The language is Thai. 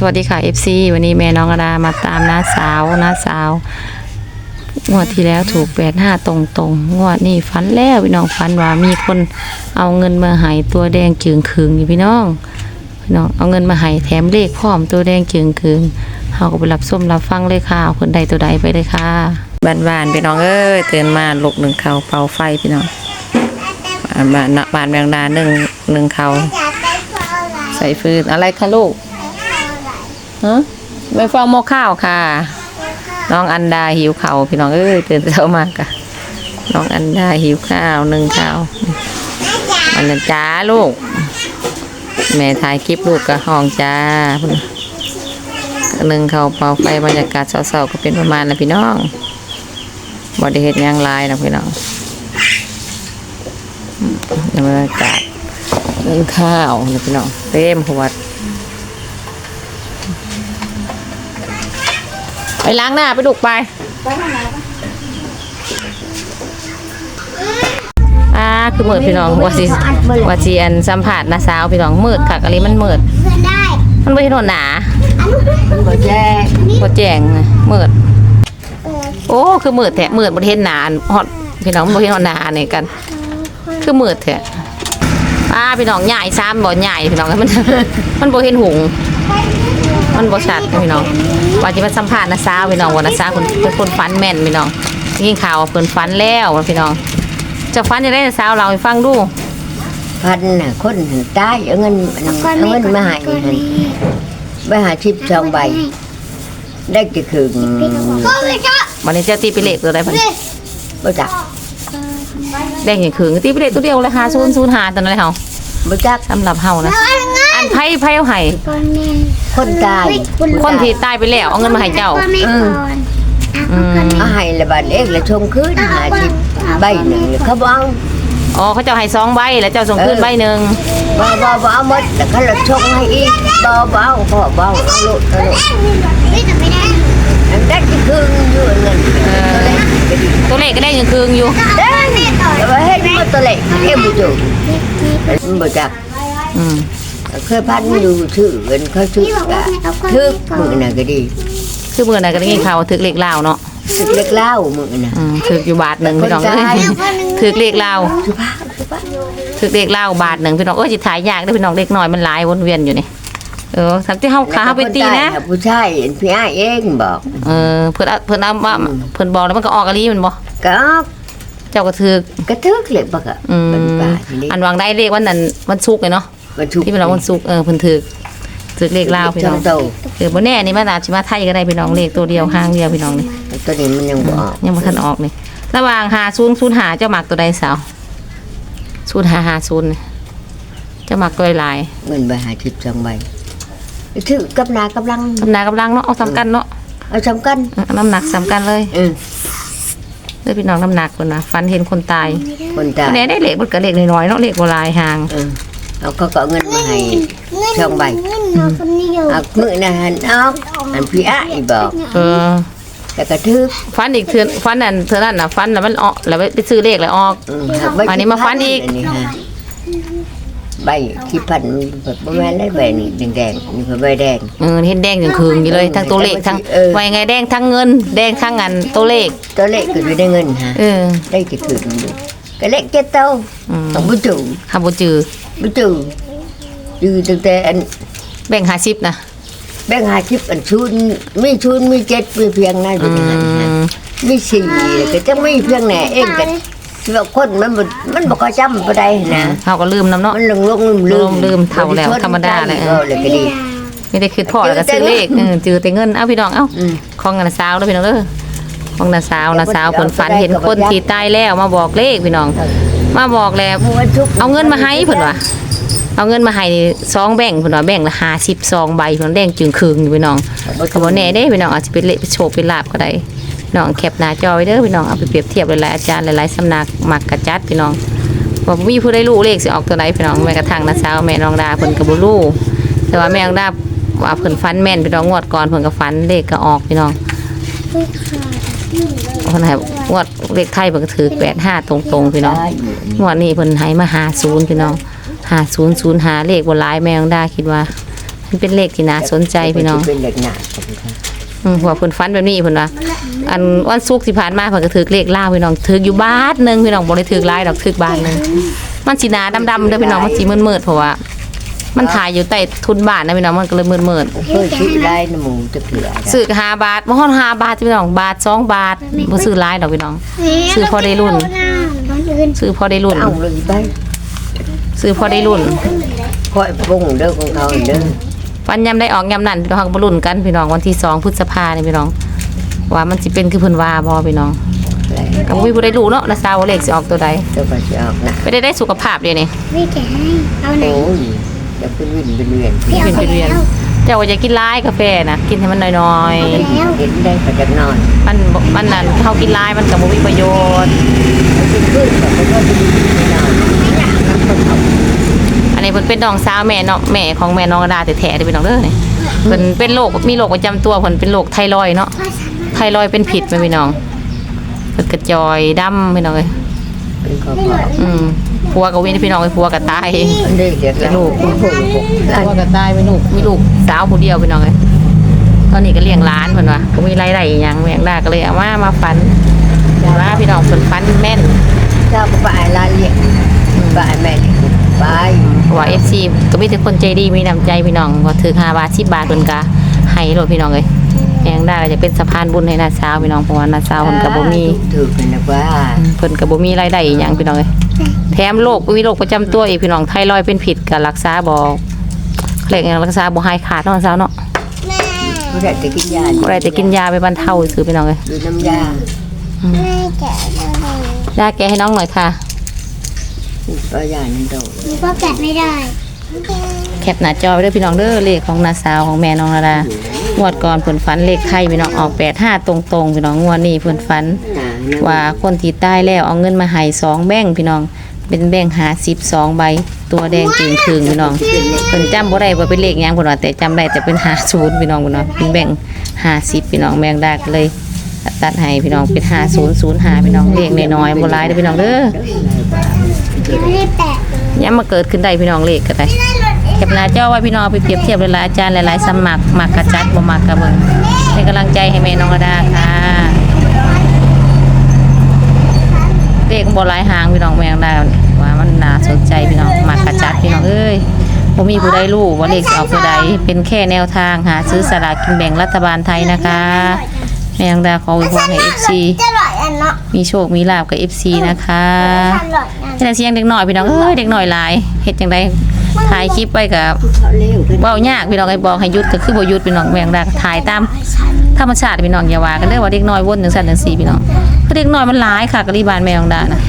สวัสดีค่ะ FC วันนี้แม่น้องอดามาตามน้าสาวน้าสาว งวดที่แล้วถูกแปดห้าตรงตรงงวดนี้ฝันแล้วพี่น้องฝันว่ามีคนเอาเงินมาให้ตัวแดงจึงคืงอยู่พี่น้องพี่น้องเอาเงินมาให้แถมเลขพร้อมตัวแดงจึงคืงเฮาก็ไปรับส้มรับฟังเลยค่ะเอาคนใดตัวใดไปเลยค่ะบ้านๆพี่น้องเอ้ยตื่นมาลุกหนึ่งเขาเป่าไฟพี่น้องบ้านบ้านบ้านแมงดาหนึ่งหนึ่งเขาใส่ฟืนอะไรคะลูก ฮะไปฟังหม้อข้าวค่ะ น้องอันดาหิวข้าวพี่น้องเอ้ยตื่นเช้ามากะน้องอันดาหิวข้าวหนึ่งข้าวมันนะจ้าลูก แม่ถ่ายคลิปลูกกับห้องจ้าพุ่นน่ะหนึ่งเขาวเป่าไฟบรรยากาศเศร้าๆก็เป็นประมาณนะพี่น้องบริเหตุยังหลายนะพี่น้องอืมบรรยากาศนึ่งข้าวนี่พี่น้องเต็มหัวด ไปล้างหน้าไปลูกไปอ่าคือมืดพี่น้องว่าสิว่าสิอันสัมผัสนะสาวพี่น้องมืดค่ะอะไรมันมืดเพื่อนได้มันไม่ใช่ถนนหนามันบ่แย่บ่แจ้งนะมืดเออโอ้คือมืดแท้มืดบ่เห็นหนาฮอดพี่น้องบ่เห็นฮอดหนานี่กัน คือมืดแท้อ่าพี่น้องใหญ่ซ้ำบ่ใหญ่พี่น้องมันมันบ่เห็นหุง มันบ่ชัดนะพี่น้องว่าจะมาสัมภาษณ์นะสาวพี่น้องว่านะสาวคนเป็นคนฟันแม่นพี่น้องยินข่าวว่าเพิ่นฟันแล้วว่าพี่น้องเจะฟันจะได้นะสาวเราให้ฟังดูพันน่ะคนหันตายเอาเงินแล้วก็เอาไม่เงินมาให้ก็หันไม่ไปหาชิปสองใบ ได้จะคืนก็ไม่ก็วันนี้เจ้าตีไปเลขตัวใดพันบ่จักแดงอย่างขึงตีไปเลขตัวเดียวเลยค่ะศูนย์ศูนย์หาตัวนั้นเลยเฮาบ่จักสำหรับเฮานะอัน ไผไผเอาให้ก่อนนี่คนตายคนที่ตายไปแล้วเอาเงินมาให้เจ้าก็ไม่ก่อนอืมเอาให้ละบาทเอกละชงคืนหาชิปใบหนึ่งเขาบ่เอาอ๋อเขาเจ้าให้สองใบแล้วเจ้าส่งคืนใบหนึ่งบ่บ่บ่เอาหมดแล้วเขาละชงให้อีกบ่บ่เอาพ่อบ่เอาเอาโลดเอาโลดไม่แต่ไม่ได้อันได้จะคืนอยู่เงินตัวเลขก็ได้เงินคืนอยู่ได้ไม่ต่อแต่ว่าเฮ็ดบ่ตัวเล็กเฮ็ดบ่อยู่มันบ่จักอืม เคยพันอยู่ชื่อเงินเขาชื่อก็ทึกมือน่ะก็ดีคือเมื่อหร่ก็ได้ยินข่าวว่าถึกเลขลาวเนาะสึกเล็กเล่ามือน่ะอืมถึกอยู่บาทหนึ่งพี่น้องเอ้ยถึกเลขลาวสุภาพสุภาถึกเลขลาวบาทหนึ่งพี่น้องเอ้ยสิถ่ายยากเด้อพี่น้องเล็กน้อยมันหลายวนเวียนอยู่นี่เออทำที่เฮาขาเฮาไปตีนะ แล้วก็คตายผู้ชายเห็นพี่อ้ายเองบอกเออเพิ่นเอาเพิ่นเอาว่าเพิ่นบอกแล้วมันก็ออกอะลีมันบ่ก็เจ้าก็ถึก กระทึกเลยบักอะอืมเป็นป่าทีนี้อันวางได้เลขวันนั้นวันศุกร์เลยเนาะ มันชุกที่เป็นเราวันศุกร์เออเพิ่นถึกถึกเลขลาวพี่น้องโตเออบ่แน่นี่มันอาจสิมาไทยก็ได้พี่น้องเลขตัวเดียวหางเดียวพี่น้องนี่ตัวนี้มันยังบออกยังบ่ทันออกนี่ระหว่าง50 05เจ้ามักตัวใดสาว0550นี่เจ้ามักตัวหลายเงินใบหาชิบสองใบถือกับนากำลังกำนากำลังเนาะเอาสำคัญเนาะเอาสำคัญเออน้ำหนักสำคัญเลยเออเด้อพี่น้องน้ำหนักเพิ่นน่ะฝันเห็นคนตายคนตายแน่ได้เลขมันก็เลขน้อยๆเนาะเลขบ่หลายหาง เอาเขาก็เอาเงินมาให้ช่องใบเงินเรานเดียวเอามือนะหันออกอันพี่อ้ายบอกเออแต่กระทึกฟันอีกเทือนฟันนั่นเทือนนั่นน่ะฟันแล้วมันออกแล้วไปซื้อเลขแล้วออก อืมหัใบอันนี้มาฟันอีก นนี้ฮะใบที่พันแบบประมาณได้ใบนี่แดงๆนี่คือใบแดง เออเห็นแดงอย่างคืนอยู่เลยทั้งตัวเลขทั้งเออ ว่ายังไงแดงทั้งเงิน แดงทั้งอันตัวเลข ตัวเลขก็อยู่ได้เงินฮะเออได้จะคืนดูก็เลขเจ็ดเต้าอืมต้องบุจูคำบ่จือ บุจูอยู่ตั้งแต่อันแบ่งหาสิบนะแบงค์หาชิปอันชุนมีชุนมีเจ็ดมีเพียงนั้นออืยู่ในนั้นฮะมมีสี่ก็จะไม่เพียงแหน่เองกันว่าคนมันบ่มันบอกจำบ่ได้นะเขาก็ลืมน้ำเนาะมันลงลงลืมลงลืมเท่าแล้วธรรมดาแหละเออเลยก็ดีไม่ได้คิดพอแล้วก็ซื้อเลขเออจือแต่เงินเอ้าพี่น้องเอ้าอืมของนาสาวแล้วพี่น้องเด้อของนาสาวนาสาวเพิ่นฝันเห็นคนที่ตายแล้วมาบอกเลขพี่น้อง มาบอกแล้วเอาเงินมาให้เพิ่นว่าเอาเงินมาให้ซองแบ่งเพิ่นว่าแบ่งละ50ซองใบเพิ่นแดงจึงครึ่งอยู่พี่น้องก็บ่แน่เด้พี่น้องอาจจะเป็นเลขโชคเป็นลาบก็ได้น้องแคปหน้าจอไว้เด้อพี่น้องเอาไปเปรียบเทียบหลายๆอาจารย์หลายๆสำนักมักกระจัดพี่น้องว่ามีผู้ใดรู้เลขสิออกตัวใดพี่น้องแม้กระทั่งน้าสาวแม่น้องดาเพิ่นก็บ่รู้แต่ว่าแม่น้องดาว่าเพิ่นฝันแม่นพี่น้องงวดก่อนเพิ่นก็ฝันเลขก็ออกพี่น้อง เพิ่นให้งวดเลขไทยเพิ่นก็ถือ85ตรงๆพี่น้องได้อยู่งวดนี้เพิ่นให้มาหาศูนย์พี่น้องหาศูนย์ศูนย์หาเลขบนหลายแมงดาคิดว่า มันเป็นเลขที่น่าสนใจพี่น้องเป็นเด็กหนาผมค่ะอืมหัวเพิ่นฟันแบบนี้เพิ่นว่าอันวันศุกร์ที่ผ่านมาเพิ่นก็ถือเลขล่าวพี่น้องถืออยู่บาทหนึงพี่น้องบ่ได้ถือหลายดอกถือบาทหนึงมันสิหนาดำๆเด้อพี่น้องมันสิมืดๆเพราะว่า มันถ่ายอยู่ใต้ทุนบ้านนะพี่น้องมันก็เลยมืดๆเพื่อคิดได้น้ำหมูจะเผื่อซื้อห้าบาทบ่ฮอดห้าบาทพี่น้องบาทสองบาทบ่ซื้อหลายดอกพี่น้อง ซื้อพอได้รุ่นคนอื่น ซื้อพอได้รุ่น เอาเลยไปซื้อพอได้รุ่นค่อยปรุงเด้อของเขาเด้อวันยามได้ออกยามนั้นพี่น้องก็บ่รุ่นกันพี่น้องวันที่สองพฤษภาเนี่ยพี่น้อง ว่ามันสิเป็นคือเพิ่นว่าบ่พี่น้องแล้วก็บ่มีผู้ใดรู้เนาะนะสาวว่าเลขสิออกตัวใดจะไปจะออกนะ ไปได้ได้สุขภาพเดี๋ยวนี้ ไม่แกให้เอาไหน โอ้ย จะเป็นวินเป็นเวียนพี่เอาเป็นไปเป็นเวียนแล้วเจ้าว่าอย่ากินหลายกาแฟนะกินให้มันน้อยเห็นได้ก็จะนอนๆ มันบ่มันนั่นเฮากินหลายมันก็บ่มีประโยชน์กินขึ้นแบบก็ดีไม่นอนไม่อยากนั่งคนเขาอันนี้เพิ่นเป็นน้องสาวแม่เนาะแม่ของแม่น้องกระดาแท้ๆเด้อพี่น้องเด้อนี่เพิ่นเป็นโรคมีโรคประจำตัวเพิ่นเป็นโรคไทรอยด์เนาะไทรอยด์เป็นผิดไหมพี่น้องเปิดกระจอยดำพี่น้องเลยเป็นข้อพออืม พัวกับวินพี่น้องเลยพัวกับตายมันได้เด็กแล้วลูกคุณผู้หกหลานพัวกับตายมีลูกมีลูกสาวผู้เดียวพี่น้องเลยตอนนี้ก็เลี้ยงหล้านเพิ่นว่าก็มีรายได้อหย่างแมงดาก็เลยเอามามาฟันว่าพี่น้องเพิ่นฟันแม่นเจ้าก็ไปลาเลี้ยงไปแม่เลี้ยงไปเพราะว่า FC ก็มีแต่คนใจดีมีน้ำใจพี่น้องว่าถือ5บาท10บาทเพิ่นก็ให้โลดพี่น้องเลยแมงดาก็จะเป็นสะพานบุญให้นาสาวพี่น้องเพราะว่านาสาวเพิ่นก็บ่มีถือกันนะว่าเพิ่นก็บ่มีรายได้อีหยังพี่น้องเอ้ย แถมโรคมีโรคประจำตัวอีกพี่น้องไทรอยด์เป็นผิดก็รักษาบ่เรียกหยังรักษาบ่หายขาดเนาะสาวเนาะแม่ผู้ใดจะกินยาบ่ได้แต่กินยาไปบรรเทาซื่อพี่น้องเอ้ยดูน้ำยาแม่แกะได้เลยยาแก้ให้น้องหน่อยค่ะก็ยานั่นโดนหนูก็แกะไม่ได้ แคปหน้าจอไว้เด้อพี่น้องเด้อเลขของนาสาวของแม่น้องนาดางวดก่อนเพิ่นฝันเลขไทยพี่น้องออก85ตรงๆพี่น้องงวดนี้เพิ่นฝันหนานะ ว่าคนที่ตายแล้วเอาเงินมาให้สองแบ่งค์พี่น้อง เป็นแบ่งค์50 2ใบ ตัวแดงจึงคืงพี่น้องเพิ่นจำบ่ได้ว่าเป็นเลขหยังเพิ่นว่าแต่จำได้แต่เป็น50พี่น้องพุ่นเนาะเป็นแบ่ง50พี่น้องแบ่งได้ก็เลย ตัดให้พี่น้องเป็น5005พี่น้องเลขน้อยๆบ่หลายเด้อพี่น้องเด้อยังไม่ได้แปะเลยย้ำมาเกิดขึ้นได้พี่น้องเลขก็ได้เก็บหน้าจอไว้พี่น้องเอาไปเปรียบเทียบหลายๆอาจารย์หลายๆสมัครมักกระจัดบ่มักกระเบิ่งเป็นกำลังใจให้แม่น้องกระดาค่ะ เลขบ่หลายหางพี่น้องแมงดาว่ามันน่าสนใจพี่น้องมักระจัดพี่น้องเอ้ยผมมีผู้ใดรู้ว่าเลขสิออกตัวใดเป็นแค่แนวทางหาซื้อสลากกินแบ่งรัฐบาลไทยนะคะแมงดาขออวยพรให้ FC จะหลอยอันเนาะมีโชคมีลาบกับ FC นะคะทำหลอยอันเฮ็ดให้เสียงเด็กน้อยพี่น้องเอ้ยเด็กน้อยหลายเฮ็ดจังไดถ่ายคลิปไว้กับเขายากพี่น้องไอ้บอกให้หยุดก็คือบ่หยุดพี่น้องแมงดาถ่ายตามธรรมชาติพี่น้องอย่าว่ากันเด้อว่าเด็กน้อยวนจังซั่นจังซี่พี่น้อง เราะเด็กน้อยมันหลายค่ะกะลีบานแมงดานะ